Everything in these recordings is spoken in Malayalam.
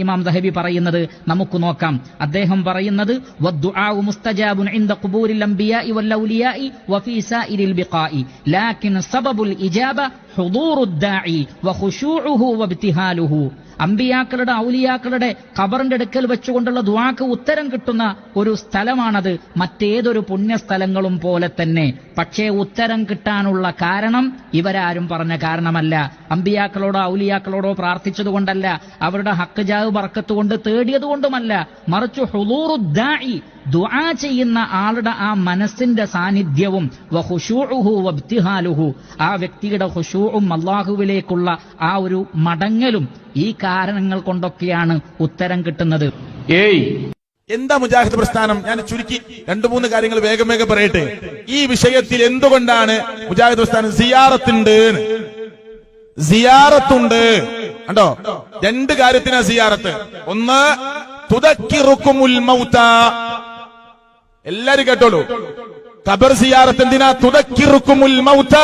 ഇമാം ദഹബി പറയുന്നത് നമുക്ക് നോക്കാം. അദ്ദേഹം പറയുന്നത് അമ്പിയാക്കളുടെ ഔലിയാക്കളുടെ ഖബറിന്റെ അടുക്കൽ വെച്ചുകൊണ്ടുള്ള ദുആക്ക് ഉത്തരം കിട്ടുന്ന ഒരു സ്ഥലമാണത്. മറ്റേതൊരു പുണ്യസ്ഥലങ്ങളും പോലെ തന്നെ. പക്ഷേ ഉത്തരം കിട്ടാനുള്ള കാരണം ഇവരാരും പറഞ്ഞ കാരണമല്ല. അമ്പിയാക്കളോടോ ഔലിയാക്കളോടോ പ്രാർത്ഥിച്ചതുകൊണ്ടല്ല. അവരുടെ ഹക്ക് ജാവ് ബർക്കത്തുകൊണ്ട് തേടിയതുകൊണ്ടുമല്ല. മറിച്ച് ഹുലൂറുദ്ദായി ദുആ ചെയ്യുന്ന ആളുടെ ആ മനസ്സിന്റെ സാന്നിധ്യവും വഹുഷൂഹു വബ്തിഹാലുഹു ആ വ്യക്തിയുടെ ഹുഷൂഹും അള്ളാഹുവിലേക്കുള്ള ആ ഒരു മടങ്ങലും ഈ കാരണങ്ങൾ കൊണ്ടൊക്കെയാണ് ഉത്തരം കിട്ടുന്നത്. ഏയ്. എന്താ മുജാഹിദ് പ്രസ്ഥാനം? ഞാൻ ചുരുക്കി രണ്ടു മൂന്ന് കാര്യങ്ങൾ വേഗം വേഗം പറയട്ടെ. ഈ വിഷയത്തിൽ എന്തുകൊണ്ടാണ് മുജാഹിദ് പ്രസ്ഥാനം സിയാറത്തുണ്ട്. സിയാറത്തുണ്ട്. കണ്ടോ? രണ്ട് കാര്യത്തിനാ സിയാറത്ത്. ഒന്ന് തുതക്കിറുക്കുമുൽ റുക്കുമുൽമൗത്ത എല്ലാരും കേട്ടോളൂ. കബർ സിയാറത്ത് എന്തിനാ? തുതക്കിറുക്കുമുൽ റുക്കുമുൽമൗത്ത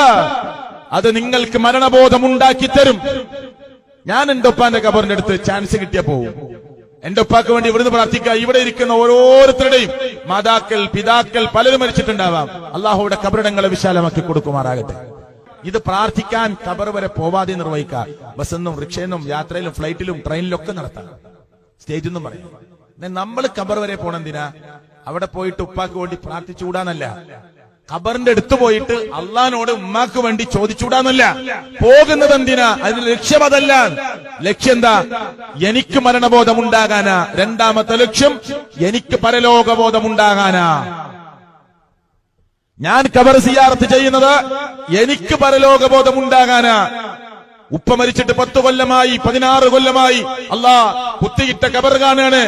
അത് നിങ്ങൾക്ക് മരണബോധം ഉണ്ടാക്കി തരും. ഞാൻ എന്റെ ഉപ്പാന്റെ കബറിന്റെ അടുത്ത് ചാൻസ് കിട്ടിയ പോവും. എന്റെ ഉപ്പാക്ക് വേണ്ടി ഇവിടുന്ന് പ്രാർത്ഥിക്കുക. ഇവിടെ ഇരിക്കുന്ന ഓരോരുത്തരുടെയും മാതാക്കൾ പിതാക്കൾ പലരും മരിച്ചിട്ടുണ്ടാവാം. അള്ളാഹുവിടെ കബറിടങ്ങളെ വിശാലമാക്കി കൊടുക്കുമാറാകട്ടെ. ഇത് പ്രാർത്ഥിക്കാൻ ഖബർ വരെ പോവാതെ നിർവഹിക്കാം ബസ്സെന്നും റിക്ഷയെന്നും യാത്രയിലും ഫ്ലൈറ്റിലും ട്രെയിനിലും ഒക്കെ നടത്താം. സ്റ്റേജിൽ നിന്നും പറയും. നമ്മൾ കബർ വരെ പോണെന്തിനാ അവിടെ പോയിട്ട് ഉപ്പാക്ക് വേണ്ടി പ്രാർത്ഥിച്ചുകൂടാന്നല്ല ഖബറിന്റെ അടുത്ത് പോയിട്ട് അള്ളഹാനോട് ഉമ്മാക്ക് വേണ്ടി ചോദിച്ചുകൂടാന്നല്ല പോകുന്നത് എന്തിനാ? അതിന് ലക്ഷ്യം അതല്ല. ലക്ഷ്യം എന്താ? എനിക്ക് മരണബോധം ഉണ്ടാകാനാ രണ്ടാമത്തെ ലക്ഷ്യം എനിക്ക് പരലോകബോധം ഉണ്ടാകാനാ ഞാൻ കബർ സിയാറത്ത് ചെയ്യുന്നത് എനിക്ക് പരലോകബോധമുണ്ടാകാനാ. ഉപ്പ മരിച്ചിട്ട് പത്ത് കൊല്ലമായി പതിനാറ് കൊല്ലമായി അല്ലാ കുത്തിയിട്ട കബർ കാണാണ്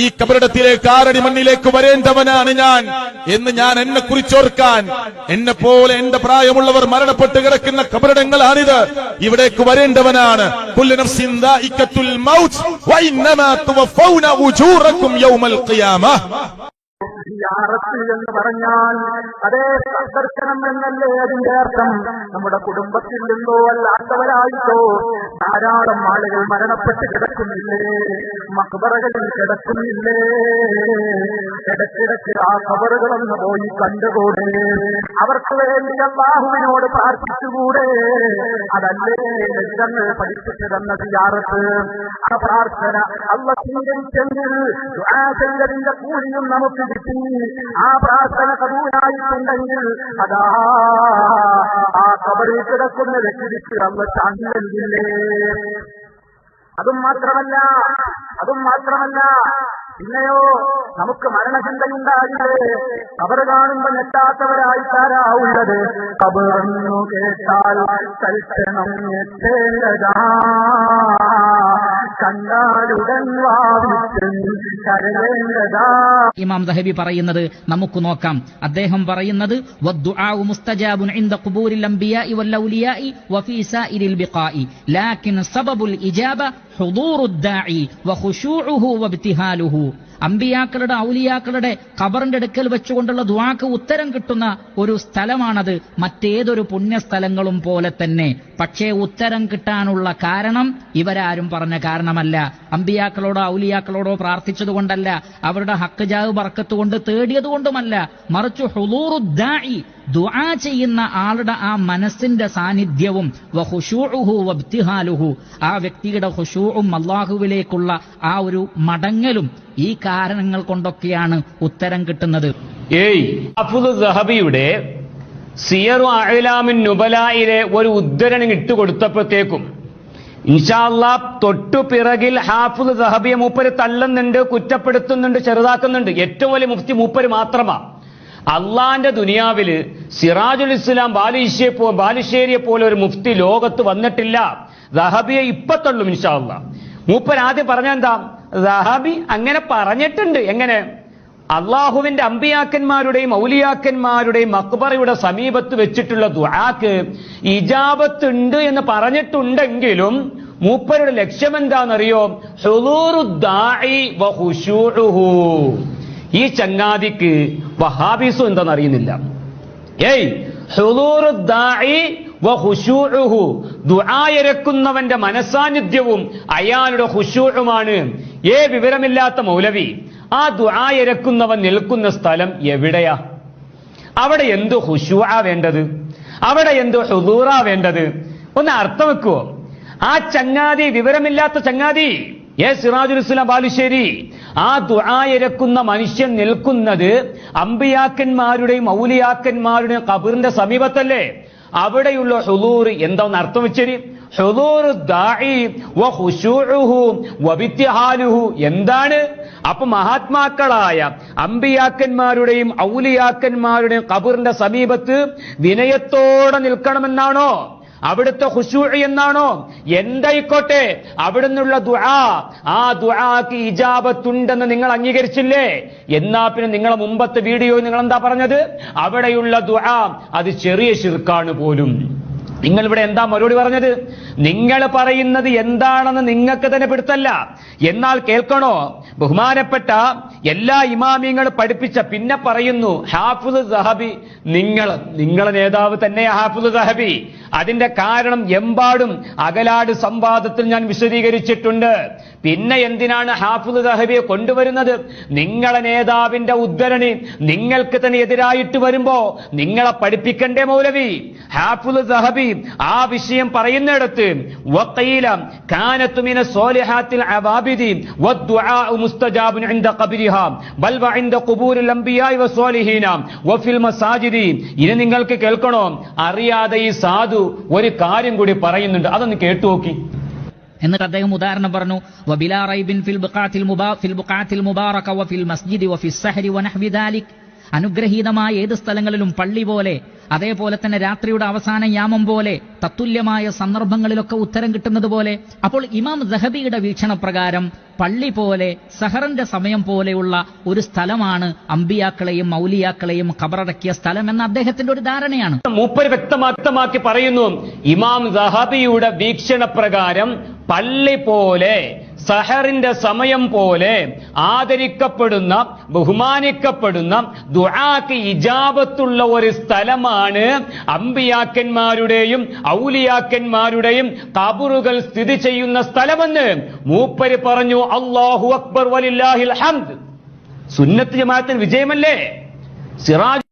ഈ കബറിടത്തിലേക്ക് കാരടി മണ്ണിലേക്ക് വരേണ്ടവനാണ് ഞാൻ എന്ന് ഞാൻ എന്നെ കുറിച്ചോർക്കാൻ എന്നെ പോലെ എന്റെ പ്രായമുള്ളവർ മരണപ്പെട്ട് കിടക്കുന്ന കബറിടങ്ങളാണിത്. ഇവിടേക്ക് വരേണ്ടവനാണ്. മൗത്ത് എന്ന് പറഞ്ഞാൽ അതേ സന്ദർശനം എന്നല്ലേ അതിന്റെ അർത്ഥം? നമ്മുടെ കുടുംബത്തിൽ നിന്നോ അല്ലാത്തവരായിട്ടോ ധാരാളം ആളുകൾ മരണപ്പെട്ട് കിടക്കുന്നില്ലേ? മക്ബറകളിൽ കിടക്കുന്നില്ലേ? ഇടയ്ക്കിടയ്ക്ക് ആ കബറുകളൊന്ന് പോയി കണ്ടുകൂടെ? അവർക്ക് വേണ്ടി അള്ളാഹുവിനോട് പ്രാർത്ഥിച്ചുകൂടെ? അതല്ലേ ലക്ഷങ്ങൾ പഠിപ്പിച്ചു തന്ന സിയാറത്ത്? ആ പ്രാർത്ഥന അള്ള സ്വീകരിച്ചെങ്കിൽ ചെയ്തതിന്റെ കൂലിയും നമുക്ക് കിട്ടി. ആ പ്രാർത്ഥന കബൂലായിട്ടുണ്ടെങ്കിൽ അതാ ആ കബറിൽ കിടക്കുന്ന വ്യക്തിക്ക് അന്ന് നൽകില്ലേ അതും മാത്രമല്ല അതും മാത്രമല്ല പിന്നെയോ നമുക്ക് മരണചിന്തയുണ്ടാകില്ലേ? കബർ കാണുമ്പോ ഞെട്ടാത്തവരായിട്ടാരാ ഉള്ളത് കബറന്നു കേട്ടാൽ ഇമാം ദഹബി പറയുന്നത് നമുക്ക് നോക്കാം. അദ്ദേഹം പറയുന്നത് ലാകിൻ സബബുൽ ഇജാബ حضور الداعي وخشوعه وابتهاله. അമ്പിയാക്കളുടെ ഔലിയാക്കളുടെ ഖബറിന്റെ അടുക്കൽ വെച്ചുകൊണ്ടുള്ള ദുആക്ക് ഉത്തരം കിട്ടുന്ന ഒരു സ്ഥലമാണത്. മറ്റേതൊരു പുണ്യസ്ഥലങ്ങളും പോലെ തന്നെ. പക്ഷേ ഉത്തരം കിട്ടാനുള്ള കാരണം ഇവരാരും പറഞ്ഞ കാരണമല്ല. അമ്പിയാക്കളോടോ ഔലിയാക്കളോടോ പ്രാർത്ഥിച്ചതുകൊണ്ടല്ല അവരുടെ ഹക്ക് ജാവ് പറക്കത്തുകൊണ്ട് തേടിയതുകൊണ്ടുമല്ല മറിച്ച് ഹുലൂറുദ്ദായി ദുആ ചെയ്യുന്ന ആളുടെ ആ മനസ്സിന്റെ സാന്നിധ്യവും ആ വ്യക്തിയുടെ ഹുഷൂഉം അള്ളാഹുവിലേക്കുള്ള ആ ഒരു മടങ്ങലും ഈ കാരണങ്ങൾ കൊണ്ടൊക്കെയാണ് ഉത്തരം കിട്ടുന്നത്. ഏയ് സിയറു അഹിലാമിൻ നുബലായിലെ ഒരു ഉദ്ധരണി ഇട്ടുകൊടുത്തപ്പോഴത്തേക്കും ഇൻഷാല്ലാ തൊട്ടു പിറകിൽ ഹാഫുദ് സഹബിയെ മൂപ്പര് തള്ളുന്നുണ്ട് കുറ്റപ്പെടുത്തുന്നുണ്ട് ചെറുതാക്കുന്നുണ്ട്. ഏറ്റവും വലിയ മുഫ്തി മൂപ്പര് മാത്രമാ. അള്ളാന്റെ ദുനിയാവിൽ സിറാജുൽ ഇസ്ലാം ബാലിഷ്യെ പോ ബാലുശ്ശേരിയെ പോലെ ഒരു മുഫ്തി ലോകത്ത് വന്നിട്ടില്ല. സഹബിയെ ഇപ്പൊ തള്ളും ഇൻഷാല്ല മൂപ്പർ ആദ്യം പറഞ്ഞെന്താ സഹബി അങ്ങനെ പറഞ്ഞിട്ടുണ്ട്. എങ്ങനെ? അള്ളാഹുവിന്റെ അമ്പിയാക്കന്മാരുടെയും ഔലിയാക്കന്മാരുടെയും മക്ബറയുടെ സമീപത്ത് വെച്ചിട്ടുള്ള ദുആക്ക് ഇജാബത്തുണ്ട് എന്ന് പറഞ്ഞിട്ടുണ്ടെങ്കിലും മൂപ്പരുടെ ലക്ഷ്യം എന്താണെന്നറിയോ. ഈ ചങ്ങാതിക്ക് വഹാബീസും എന്താണെന്ന് അറിയുന്നില്ല ഏയ് ദുആയരക്കുന്നവന്റെ മനസാന്നിധ്യവും അയാളുടെ ഹുഷൂഴുമാണ് ഏ വിവരമില്ലാത്ത മൗലവി ആ ദുആയിരക്കുന്നവൻ നിൽക്കുന്ന സ്ഥലം എവിടെയാ? അവിടെ എന്ത് ഹുഷൂആ വേണ്ടത്? അവിടെ എന്ത് ഹുദൂറാ വേണ്ടത്? ഒന്ന് അർത്ഥം വെക്കുവോ ആ ചങ്ങാതി വിവരമില്ലാത്ത ചങ്ങാതി ഏ സിറാജുൽ ഇസ്ലാം ബാലുശ്ശേരി ആ ദുആയിരക്കുന്ന മനുഷ്യൻ നിൽക്കുന്നത് അമ്പിയാക്കന്മാരുടെയും മൗലിയാക്കന്മാരുടെയും കബറിന്റെ സമീപത്തല്ലേ? അവിടെയുള്ള ഹുദൂർ എന്താന്ന് അർത്ഥം വെച്ചേരി? എന്താണ്? അപ്പൊ മഹാത്മാക്കളായ അമ്പിയാക്കന്മാരുടെയും ഔലിയാക്കന്മാരുടെയും കബറിന്റെ സമീപത്ത് വിനയത്തോടെ നിൽക്കണമെന്നാണോ? അവിടുത്തെ ഹുശൂ എന്നാണോ? എന്തായിക്കോട്ടെ അവിടുന്നുള്ള ദുആ ആ ദുആക്ക് ഇജാബത്തുണ്ടെന്ന് നിങ്ങൾ അംഗീകരിച്ചില്ലേ? എന്നാ പിന്നെ നിങ്ങളെ മുമ്പത്തെ വീഡിയോ നിങ്ങൾ എന്താ പറഞ്ഞത്? അവിടെയുള്ള ദുആ അത് ചെറിയ ശിർക്കാണ് പോലും. നിങ്ങൾ ഇവിടെ എന്താ മറുപടി പറഞ്ഞത്? നിങ്ങൾ പറയുന്നത് എന്താണെന്ന് നിങ്ങൾക്ക് തന്നെ പിടുത്തല്ല. എന്നാൽ കേൾക്കണോ? ബഹുമാനപ്പെട്ട എല്ലാ ഇമാമിങ്ങൾ പഠിപ്പിച്ച പിന്നെ പറയുന്നു ഹാഫുദ് സഹബി നിങ്ങൾ നിങ്ങളെ നേതാവ് തന്നെ ഹാഫുദ് സഹബി. അതിന്റെ കാരണം എമ്പാടും അകലാട് സംവാദത്തിൽ ഞാൻ വിശദീകരിച്ചിട്ടുണ്ട്. പിന്നെ എന്തിനാണ് ഹാഫുദ് സഹബിയെ കൊണ്ടുവരുന്നത്? നിങ്ങളെ നേതാവിന്റെ ഉദ്ധരണി നിങ്ങൾക്ക് തന്നെ എതിരായിട്ട് വരുമ്പോ നിങ്ങളെ പഠിപ്പിക്കണ്ടേ മൗലവി? ഹാഫുദ് ദഹബി ആ വിഷയം പറയുന്നിടത്ത് ഇനി നിങ്ങൾക്ക് കേൾക്കണോ? അറിയാതെ ഈ സാധു ഒരു കാര്യം കൂടി പറയുന്നുണ്ട്. അതൊന്ന് കേട്ടു നോക്കി. എന്നിട്ട് അദ്ദേഹം ഉദാഹരണം പറഞ്ഞു വബിലാ റൈബിൻ ഫിൽ ബുഖാത്തിൽ മുബാ ഫിൽ ബുഖാത്തിൽ മുബാറക വഫിൽ മസ്ജിദി വഫിൽ സഹരി വനഹ്വി ദാലിക് അനുഗ്രഹീതമായ ഏത് സ്ഥലങ്ങളിലും പള്ളി പോലെ അതേപോലെ തന്നെ രാത്രിയുടെ അവസാന യാമം പോലെ തത്തുല്യമായ സന്ദർഭങ്ങളിലൊക്കെ ഉത്തരം കിട്ടുന്നത് പോലെ അപ്പോൾ ഇമാം ദഹബിയുടെ വീക്ഷണപ്രകാരം പള്ളി പോലെ സഹറിന്റെ സമയം പോലെയുള്ള ഒരു സ്ഥലമാണ് അമ്പിയാക്കളെയും മൗലിയാക്കളെയും കബറടക്കിയ സ്ഥലം എന്ന അദ്ദേഹത്തിന്റെ ഒരു ധാരണയാണ്. മൂപ്പര് വ്യക്തമാക്കി പറയുന്നു ഇമാം സഹബിയുടെ വീക്ഷണപ്രകാരം പള്ളി പോലെ സഹറിന്റെ സമയം പോലെ ആദരിക്കപ്പെടുന്ന ബഹുമാനിക്കപ്പെടുന്ന ദുആക്ക് ഇജാബത്തുള്ള ഒരു സ്ഥലമാണ് അമ്പിയാക്കന്മാരുടെയും ഔലിയാക്കന്മാരുടെയും കബറുകൾ സ്ഥിതി ചെയ്യുന്ന സ്ഥലമെന്ന് മൂപ്പര് പറഞ്ഞു അള്ളാഹു അക്ബർ വലില്ലാഹിൽ ഹംദ്. സുന്നത്ത് ജമാഅത്തിന് വിജയമല്ലേ? സിറാജ്